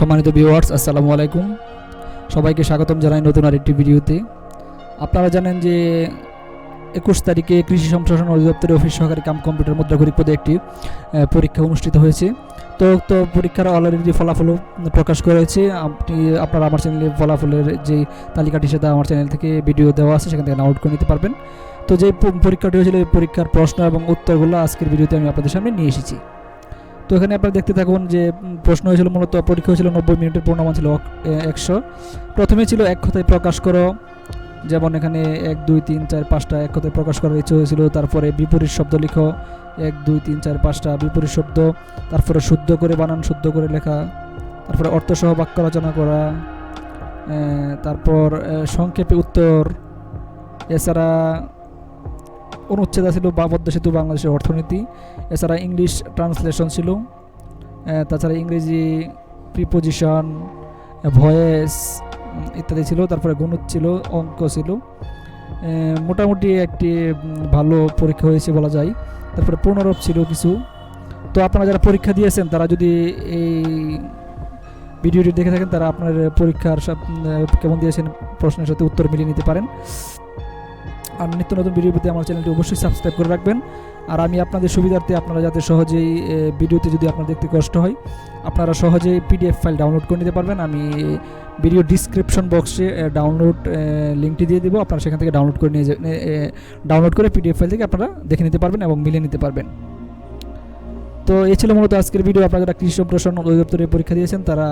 সম্মানিত ভিউয়ার্স আসসালামু আলাইকুম। সবাইকে স্বাগতম জানাই নতুন আরেকটি ভিডিওতে। আপনারা জানেন যে একুশ তারিখে কৃষি সম্প্রসারণ অধিদপ্তরের অফিস সহকারী কাম কম্পিউটার মুদ্রাঘরিক পদে একটি পরীক্ষা অনুষ্ঠিত হয়েছে। তো তো পরীক্ষার অলরেডি ফলাফলও প্রকাশ করা হয়েছে, আপনি, আপনারা আমার চ্যানেলে ফলাফলের যে তালিকাটি সেটা আমার চ্যানেল থেকে ভিডিও দেওয়া আছে, সেখান থেকে ডাউনলোড করে নিতে পারবেন। তো যে পরীক্ষাটি হয়েছিল পরীক্ষার প্রশ্ন এবং উত্তরগুলো আজকের ভিডিওতে আমি আপনাদের সামনে নিয়ে এসেছি। তো এখানে আপনারা দেখতে থাকুন যে প্রশ্ন হয়েছিল মূলত, পরীক্ষা হয়েছিল নব্বই মিনিটের পূর্ণমান ছিল একশো। প্রথমে ছিল এক কথায় প্রকাশ করো। যেমন এখানে এক, দুই, তিন, চার, পাঁচটা এক কথায় প্রকাশ করার ইচ্ছে হয়েছিল। তারপরে বিপরীত শব্দ লিখো। এক, দুই, তিন, চার, পাঁচটা বিপরীত শব্দ। তারপরে শুদ্ধ করে বানান, শুদ্ধ করে লেখা। তারপরে অর্থসহ বাক্য রচনা করা। তারপর সংক্ষেপে উত্তর। এছাড়া অনুচ্ছেদ ছিল বা সেতু বাংলাদেশের অর্থনীতি, এছাড়া ইংলিশ ট্রান্সলেশন ছিল তাছাড়া ইংরেজি প্রিপোজিশন ভয়েস ইত্যাদি ছিল, তারপরে গণিত ছিল, অঙ্ক ছিল। মোটামুটি একটি ভালো পরীক্ষা হয়েছে বলা যায়। তারপরে পুনরূপ ছিল কিছু। তো আপনারা যারা পরীক্ষা দিয়েছেন, তারা যদি এই ভিডিওটি দেখে থাকেন, তারা আপনার পরীক্ষার সব কেমন দিয়েছেন, প্রশ্নের সাথে উত্তর মিলিয়ে নিতে পারেন। আর নিত্য নতুন ভিডিও পেতে আমার চ্যানেলটি অবশ্যই সাবস্ক্রাইব করে রাখবেন। আর আমি আপনাদের সুবিধার্থে আপনারা যাতে সহজেই ভিডিওতে যদি আপনার দেখতে কষ্ট হয়, আপনারা সহজেই পিডিএফ ফাইল ডাউনলোড করে নিতে পারবেন। আমি ভিডিও ডিসক্রিপশন বক্সে ডাউনলোড লিঙ্কটি দিয়ে দেবো। আপনারা সেখান থেকে ডাউনলোড করে নিয়ে ডাউনলোড করে পিডিএফ ফাইল থেকে আপনারা দেখে নিতে পারবেন এবং মিলে নিতে পারবেন। তো এ ছিল মূলত আজকের ভিডিও আপনারা যারা কৃষি সম্প্রসারণ অধিদপ্তরে পরীক্ষা দিয়েছেন, তারা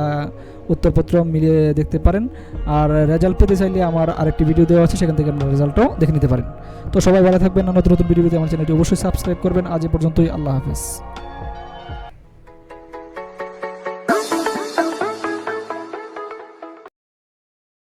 উত্তরপত্র মিলিয়ে দেখতে পারেন। আর রেজাল্ট পেতে চাইলে আমার আরেকটি ভিডিও দেওয়া আছে, সেখান থেকে আপনার রেজাল্টও দেখে নিতে পারেন। তো সবাই ভালো থাকবেন। নতুন নতুন ভিডিও পেতে আমার চ্যানেলটি অবশ্যই সাবস্ক্রাইব করবেন। আজ পর্যন্তই। আল্লাহ হাফেজ।